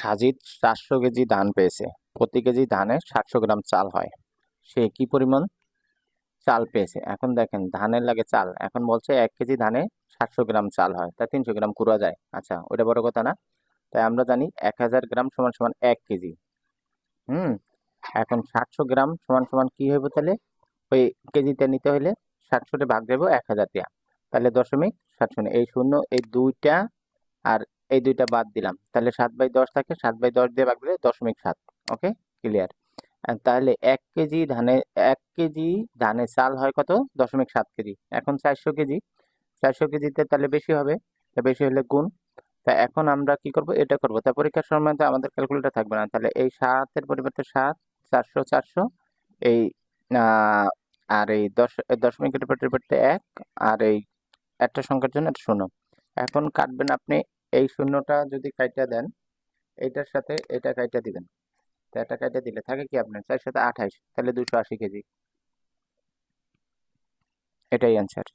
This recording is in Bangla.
সাজিদ চারশো কেজি ধান পেয়েছে। প্রতি কেজি ধানে সাতশো গ্রাম চাল হয়। সে কি পরিমাণ চাল পেয়েছে? এখন দেখেন, ধানের লাগে চাল। এখন বলছে এক কেজি ধানে সাতশো গ্রাম চাল হয়। তা তিনশো গ্রাম কুড়া যায়। আচ্ছা ওটা বড় কথা না। তাই আমরা জানি এক হাজার গ্রাম সমান সমান এক কেজি। হুম? এখন সাতশো গ্রাম সমান সমান কি হইব তাহলে? ওই কেজিতে নিতে হলে সাতশোটা ভাগ দেবো এক হাজার দিয়া তাহলে দশমিক সাত শূন্য এই শূন্য, এই দুইটা আর এই দুইটা বাদ দিলাম। তাহলে সাত বাই দশ থাকে, সাত বাই দশ দিয়ে ভাগ দিলে দশমিক সাত, ওকে? ক্লিয়ার তাহলে এক কেজি ধানে, এক কেজি ধানের চাল হয় কত? দশমিক সাত কেজি। এখন চারশো কেজি। চারশো কেজিতে তাহলে বেশি হবে। তা বেশি হলে গুণ। তা এখন আমরা কি করব? এটা করব। তা পরীক্ষার সময় তো আমাদের ক্যালকুলেটর থাকবে না। তাহলে এই সাতের পরিবর্তে সাত, চারশো চারশো, এই আর এই দশ দশমিকের পরিবর্তে এক, আর এই একটা সংখ্যার জন্য একটা শূন্য। এখন কাটবেন আপনি এই শূন্যটা যদি কাইটা দেন এটার সাথে এটা কাইটা দিবেন। তো এটা কাইটা দিলে থাকে কি আপনার চার সাথে আঠাইশ, তাহলে দুশো আশি কেজি। এটাই অ্যান্সার